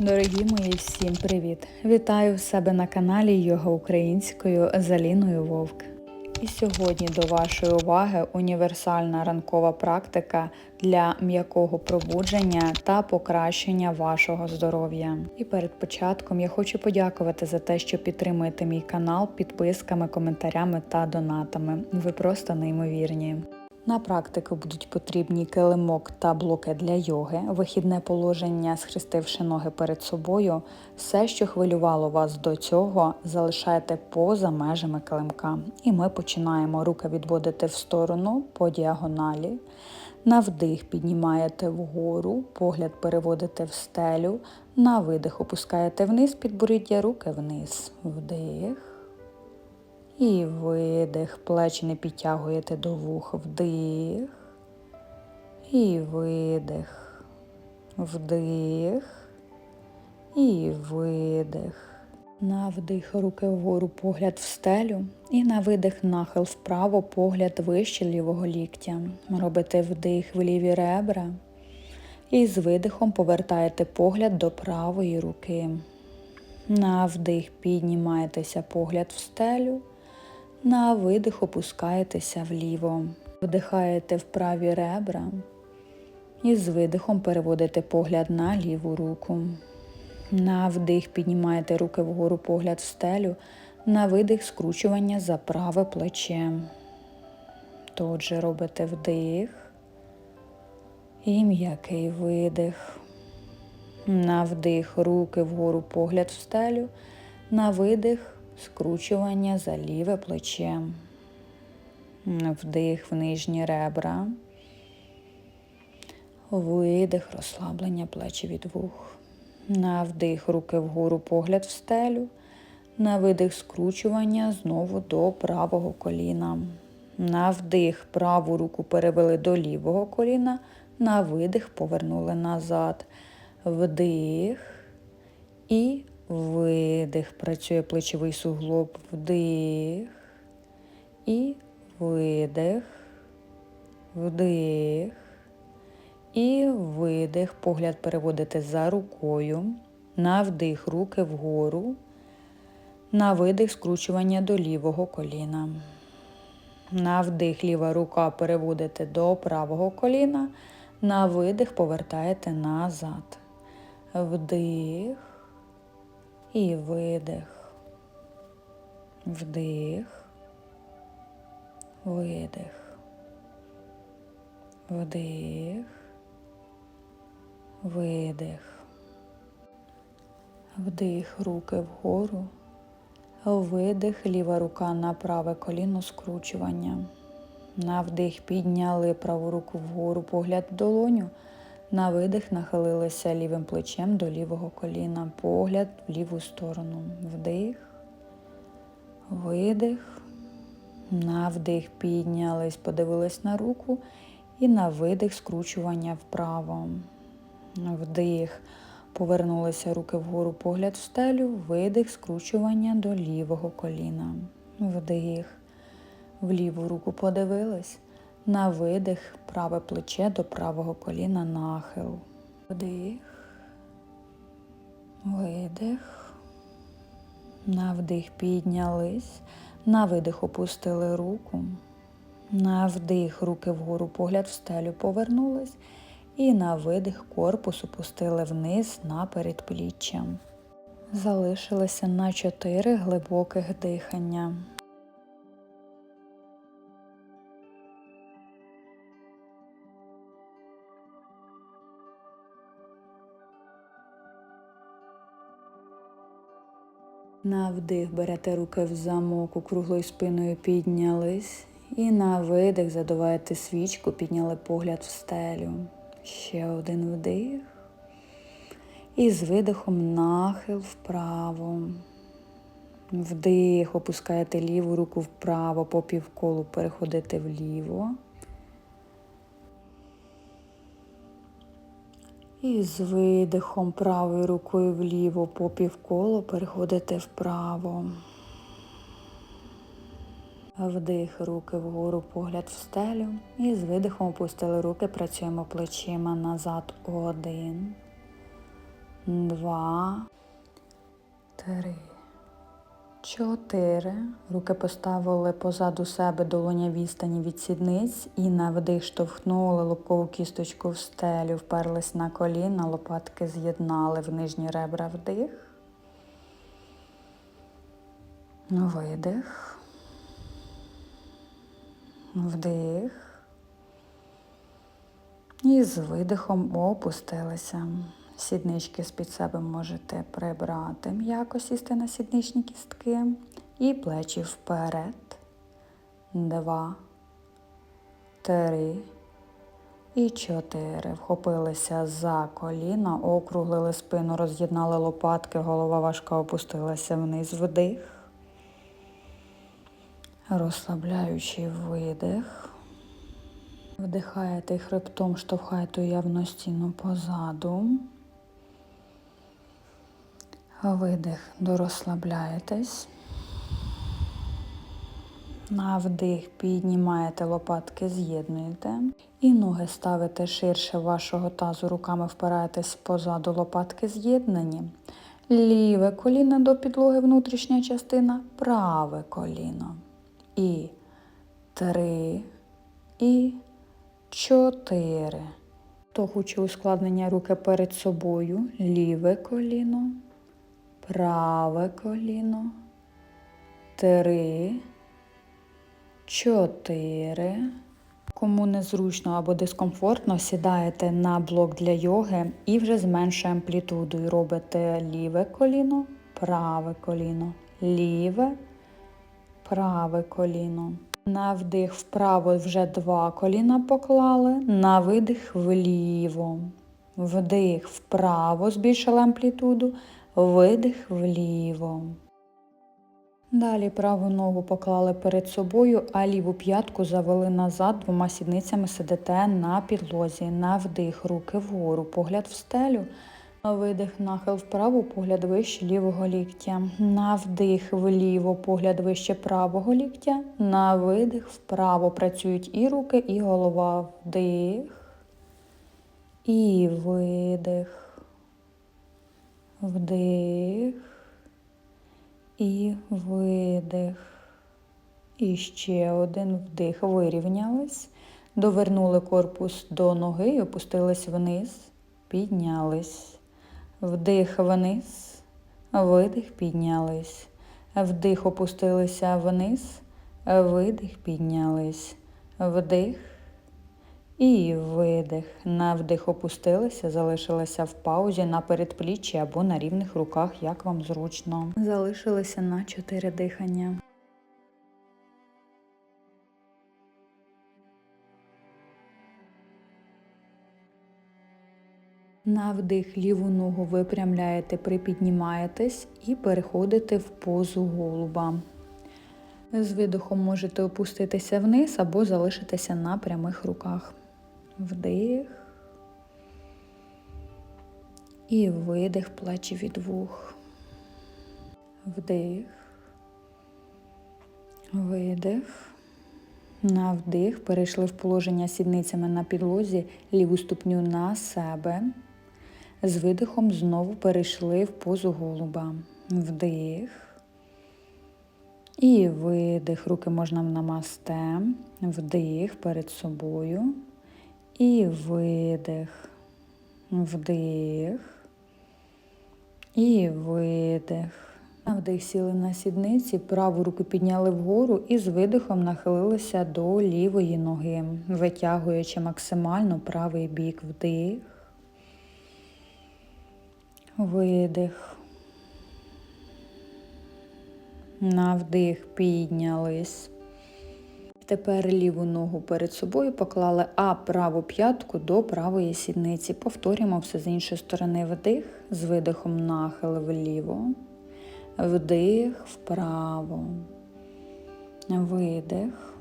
Дорогі мої, всім привіт! Вітаю себе на каналі Йога Українською з Аліною Вовк. І сьогодні до вашої уваги універсальна ранкова практика для м'якого пробудження та покращення вашого здоров'я. І перед початком я хочу подякувати за те, що підтримуєте мій канал підписками, коментарями та донатами. Ви просто неймовірні. На практику будуть потрібні килимок та блоки для йоги, вихідне положення, схрестивши ноги перед собою. Все, що хвилювало вас до цього, залишайте поза межами килимка. І ми починаємо руки відводити в сторону по діагоналі. На вдих піднімаєте вгору, погляд переводите в стелю. На видих опускаєте вниз, підборіддя руки вниз. Вдих. І видих, плечі не підтягуєте до вух, вдих. І видих, вдих. І видих. На вдих руки вгору, погляд в стелю. І на видих нахил вправо, погляд вище лівого ліктя. Робите вдих в ліві ребра. І з видихом повертаєте погляд до правої руки. На вдих піднімаєтеся погляд в стелю. На видих опускаєтеся вліво, вдихаєте в праві ребра і з видихом переводите погляд на ліву руку. На вдих піднімаєте руки вгору погляд в стелю, на видих скручування за праве плече. Тут же робите вдих і м'який видих. На вдих руки вгору погляд в стелю, на видих скручування за ліве плече, вдих в нижні ребра, видих, розслаблення плечі від вух. На вдих руки вгору, погляд в стелю, на видих скручування знову до правого коліна. На вдих праву руку перевели до лівого коліна, на видих повернули назад. Вдих і Видих. Працює плечовий суглоб, вдих. І видих, вдих. І видих. Погляд переводите за рукою. На вдих руки вгору. На видих скручування до лівого коліна. На вдих ліва рука переводите до правого коліна. На видих повертаєте назад. Вдих. І видих, вдих, видих, вдих, видих, вдих, руки вгору, видих, ліва рука на праве коліно скручування. На вдих. Підняли праву руку вгору, погляд в долоню. На видих нахилилися лівим плечем до лівого коліна, погляд в ліву сторону. Вдих, видих, на вдих піднялись, подивились на руку і на видих скручування вправо. Вдих, повернулися руки вгору, погляд в стелю, видих, скручування до лівого коліна. Вдих, в ліву руку подивились. На видих праве плече до правого коліна нахил. Вдих, видих. На вдих піднялись. На видих опустили руку. На вдих руки вгору погляд в стелю повернулись. І на видих корпус опустили вниз на передпліччя. Залишилися на чотири глибоких дихання. На вдих берете руки в замок, округлою спиною піднялись. І на видих задуваєте свічку, підняли погляд в стелю. Ще один вдих. І з видихом нахил вправо. Вдих, опускаєте ліву руку вправо, по півколу переходите вліво. І з видихом правою рукою вліво по півколу переходите вправо. Вдих, руки вгору, погляд в стелю. І з видихом опустили руки, працюємо плечима назад один. два, три, чотири. Руки поставили позаду себе долоня відстані від сідниць і на вдих штовхнули лобкову кісточку в стелю, вперлись на коліна, лопатки з'єднали в нижні ребра вдих. Видих. Вдих. І з видихом опустилися. Сіднички з-під себе можете прибрати, м'яко сісти на сідничні кістки. І плечі вперед. Два, три і чотири. Вхопилися за коліна, округлили спину, роз'єднали лопатки, голова важко опустилася вниз. Вдих. Розслабляючий видих. Вдихаєте хребтом штовхаєте уявну стіну позаду. Видих, дорозслабляєтесь. На вдих піднімаєте лопатки, з'єднуєте. І ноги ставите ширше вашого тазу, руками впираєтесь позаду, лопатки з'єднані. Ліве коліно до підлоги, внутрішня частина, праве коліно. І три, і чотири. То хоче ускладнення руки перед собою. Ліве коліно, праве коліно, три, чотири. Кому незручно або дискомфортно, сідаєте на блок для йоги і вже з меншою амплітудою робите ліве коліно, праве коліно, ліве, праве коліно. На вдих вправо вже два коліна поклали, на видих вліво. Вдих вправо, збільшили амплітуду, видих вліво. Далі праву ногу поклали перед собою, а ліву п'ятку завели назад, двома сідницями сидите на підлозі. На вдих, руки вгору, погляд в стелю. Видих, нахил вправо, погляд вище лівого ліктя. На вдих вліво, погляд вище правого ліктя. На видих вправо працюють і руки, і голова. Вдих. І видих. Вдих. І видих. І ще один вдих. Вирівнялись. Довернули корпус до ноги і опустились вниз. Піднялись. Вдих вниз. Видих піднялись. Вдих опустилися вниз. Видих піднялись. Вдих. І видих. На вдих опустилися, залишилися в паузі на передпліччі або на рівних руках, як вам зручно. Залишилися на чотири дихання. На вдих ліву ногу випрямляєте, припіднімаєтесь і переходите в позу голуба. З видихом можете опуститися вниз або залишитися на прямих руках. Вдих. І видих плечі від вух. Вдих. Видих. На вдих. Перейшли в положення сідницями на підлозі, ліву ступню на себе. З видихом знову перейшли в позу голуба. Вдих. І видих. Руки можна в намасте. Вдих перед собою. І видих. Вдих. І видих. На вдих сіли на сідниці, праву руку підняли вгору і з видихом нахилилися до лівої ноги, витягуючи максимально правий бік вдих. Видих. На вдих піднялись. Тепер ліву ногу перед собою поклали, а праву п'ятку до правої сідниці. Повторюємо все з іншої сторони. Вдих, з видихом нахил вліво, вдих вправо, видих,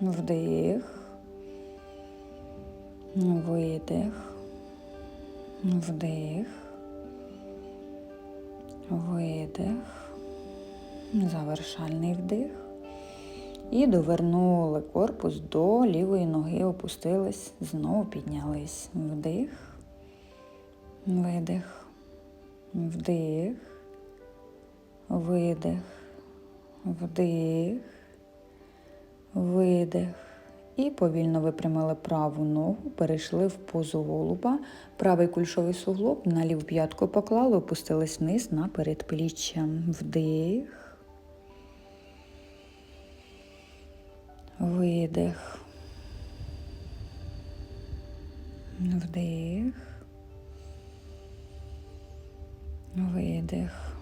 вдих, видих, вдих, видих, завершальний вдих. І довернули корпус до лівої ноги, опустились, знову піднялись. Вдих, видих, вдих, видих, вдих, видих. І повільно випрямили праву ногу, перейшли в позу голуба, правий кульшовий суглоб на ліву п'ятку поклали, опустились вниз на передпліччя. Вдих. Видих. Вдих. Видих.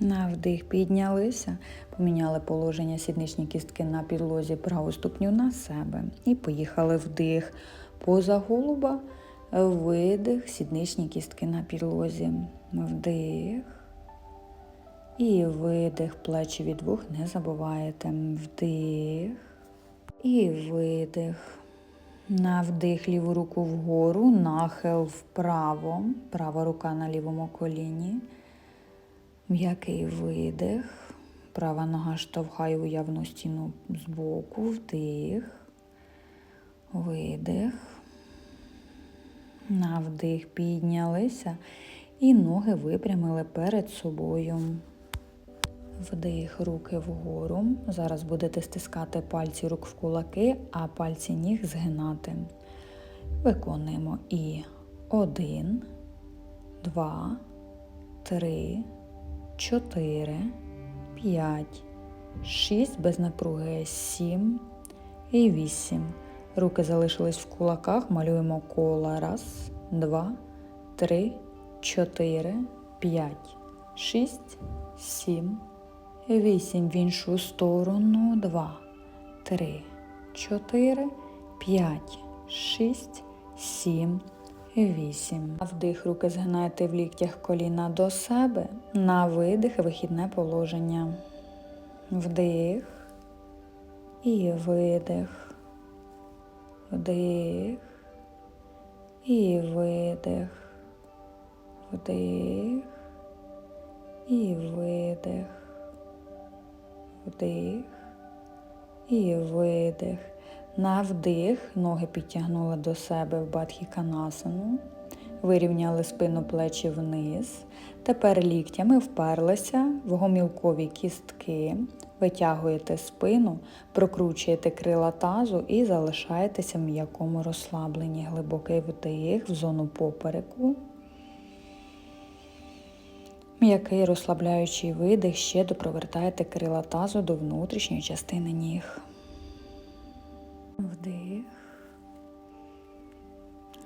На вдих піднялися, поміняли положення сідничні кістки на підлозі праву ступню на себе. І поїхали вдих. Поза голуба, видих, сідничні кістки на підлозі. Вдих. І видих, плечі від вух не забуваєте. Вдих. І видих. На вдих ліву руку вгору, нахил вправо, права рука на лівому коліні. М'який видих. Права нога штовхає уявну стіну збоку, вдих, видих. На вдих піднялися і ноги випрямили перед собою. Вдих, руки вгору. Зараз будете стискати пальці рук в кулаки, а пальці ніг згинати. Виконуємо і один, два, три, чотири, п'ять, шість без напруги, сім і вісім. Руки залишились в кулаках, малюємо кола. Раз, два, три, чотири, п'ять, шість, сім. Вісім в іншу сторону. Два, три, чотири, п'ять, шість, сім, вісім. На вдих руки згинаєте в ліктях коліна до себе. На видих вихідне положення. Вдих і видих. Вдих і видих. Вдих і видих вдих і видих. На вдих ноги підтягнули до себе в бадхіканасану, вирівняли спину плечі вниз. Тепер ліктями вперлися в гомілкові кістки, витягуєте спину, прокручуєте крила тазу і залишаєтеся в м'якому розслабленні. Глибокий вдих в зону попереку. М'який розслабляючий видих, ще допровертаєте крила тазу до внутрішньої частини ніг. Вдих,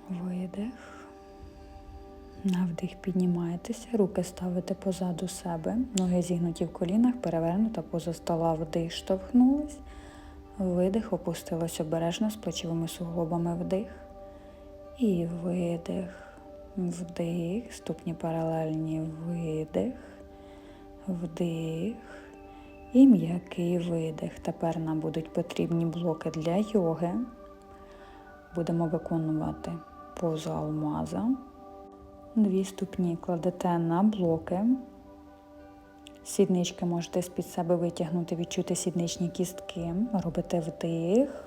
видих. На вдих піднімаєтеся, руки ставите позаду себе, ноги зігнуті в колінах, перевернута поза стола, вдих, штовхнулись, видих, опустилось обережно з плечовими суглобами вдих і видих. Вдих, ступні паралельні, видих, вдих і м'який видих. Тепер нам будуть потрібні блоки для йоги. Будемо виконувати позу алмаза. Дві ступні кладете на блоки. Сіднички можете з-під себе витягнути, відчути сідничні кістки. Робите вдих.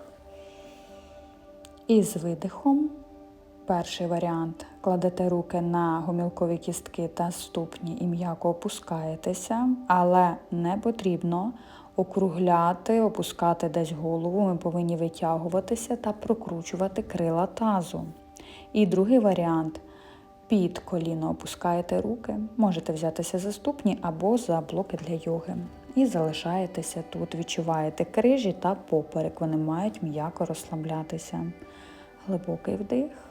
І з видихом Перший варіант кладете руки на гомілкові кістки та ступні і м'яко опускаєтеся, але не потрібно округляти, опускати десь голову. Ми повинні витягуватися та прокручувати крила тазу. І другий варіант під коліно опускаєте руки, можете взятися за ступні або за блоки для йоги. І залишаєтеся тут, відчуваєте крижі та поперек. Вони мають м'яко розслаблятися. Глибокий вдих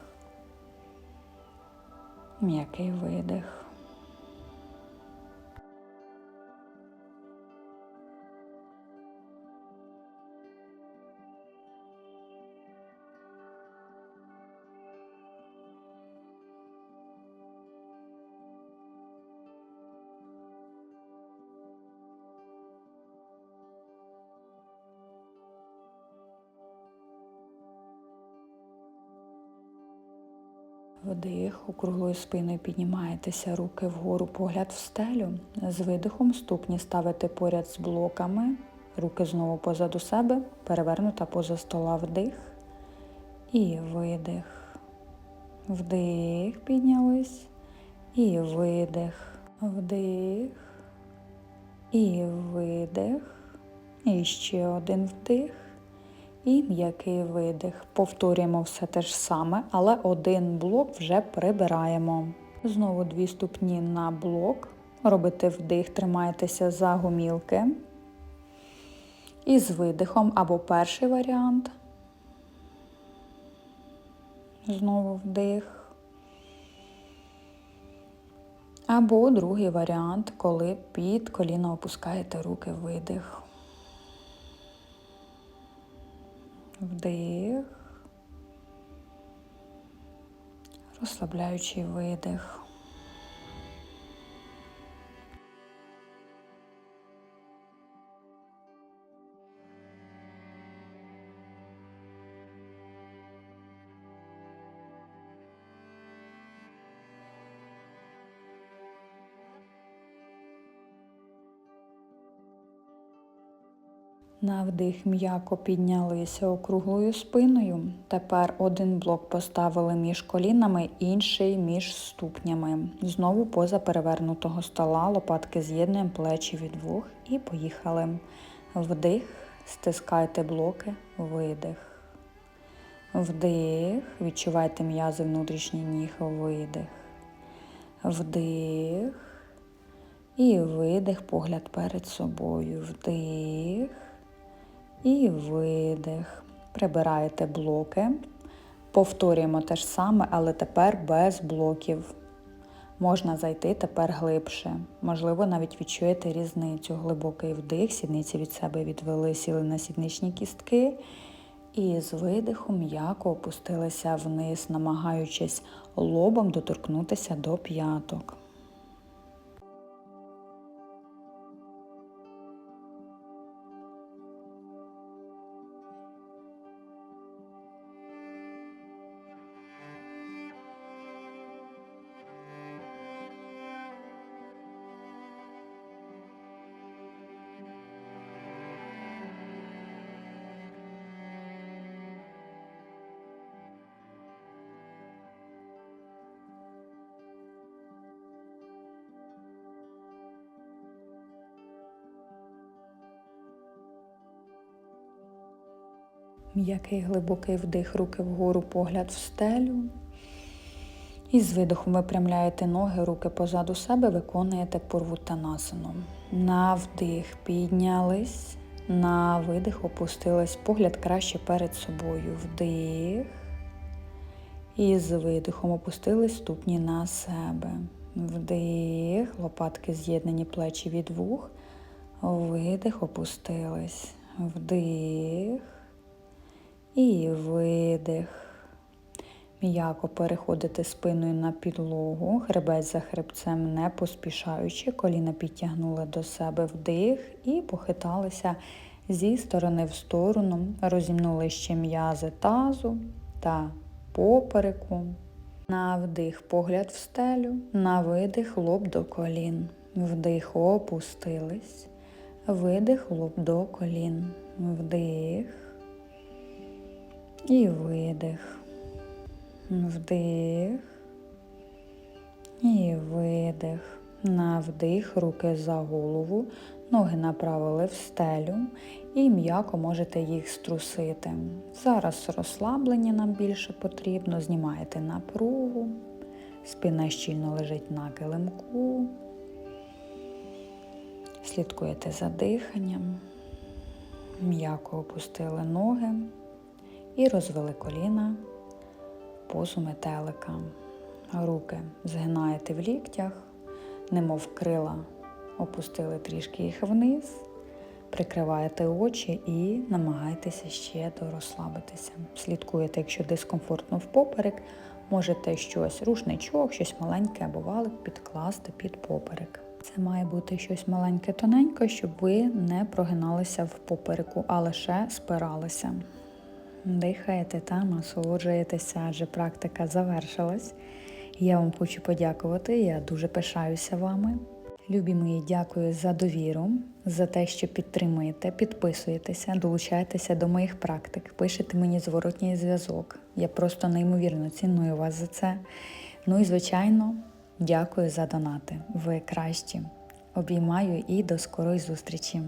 м'який видих. Вдих, округлою спиною піднімаєтеся, руки вгору, погляд в стелю. З видихом ступні ставите поряд з блоками, руки знову позаду себе, перевернута поза стола вдих і видих. Вдих, піднялись. І видих. Вдих. І видих. І ще один вдих. І м'який видих. Повторюємо все те ж саме, але один блок вже прибираємо. Знову дві ступні на блок. Робите вдих, тримаєтеся за гумілки. І з видихом або перший варіант. Знову вдих. Або другий варіант, коли під коліно опускаєте руки видих. Вдих. Розслабляючий видих. Вдих м'яко піднялися округлою спиною. Тепер один блок поставили між колінами, інший між ступнями. Знову поза перевернутого стола, лопатки з'єднуємо плечі від вух і поїхали. Вдих, стискайте блоки, видих. Вдих, відчувайте м'язи внутрішній ніг, видих. Вдих. І видих, погляд перед собою. Вдих. І видих. Прибираєте блоки. Повторюємо те ж саме, але тепер без блоків. Можна зайти тепер глибше. Можливо, навіть відчуєте різницю. Глибокий вдих, сідниці від себе відвели, сіли на сідничні кістки. І з видихом м'яко опустилися вниз, намагаючись лобом доторкнутися до п'яток. М'який глибокий вдих, руки вгору, погляд в стелю. І з видихом випрямляєте ноги, руки позаду себе, виконуєте пурвутанасану. На вдих піднялись, на видих опустились, погляд краще перед собою. Вдих. І з видихом опустились ступні на себе. Вдих, лопатки з'єднані плечі від вух. Видих, опустились. Вдих. І видих. М'яко переходите спиною на підлогу, хребець за хребцем не поспішаючи, коліна підтягнули до себе вдих і похиталися зі сторони в сторону, розімнули ще м'язи тазу та попереку. На вдих погляд в стелю, на видих лоб до колін. Вдих опустились, видих лоб до колін. Вдих. І видих. Вдих. І видих. На вдих, руки за голову, ноги направили в стелю і м'яко можете їх струсити. Зараз розслаблення нам більше потрібно. Знімаєте напругу, спина щільно лежить на килимку. Слідкуєте за диханням, м'яко опустили ноги і розвели коліна, позу метелика. Руки згинаєте в ліктях, немов крила, опустили трішки їх вниз, прикриваєте очі і намагайтеся ще дорозслабитися. Слідкуєте, якщо дискомфортно впоперек, можете щось, рушничок, щось маленьке або валик підкласти під поперек. Це має бути щось маленьке, тоненьке, щоб ви не прогиналися в попереку, а лише спиралися. Дихаєте та насолоджуєтеся, адже практика завершилась. Я вам хочу подякувати, я дуже пишаюся вами. Любі мої, дякую за довіру, за те, що підтримуєте, підписуєтеся, долучаєтеся до моїх практик, пишете мені зворотній зв'язок. Я просто неймовірно ціную вас за це. Ну і звичайно, дякую за донати. Ви кращі. Обіймаю і до скорої зустрічі.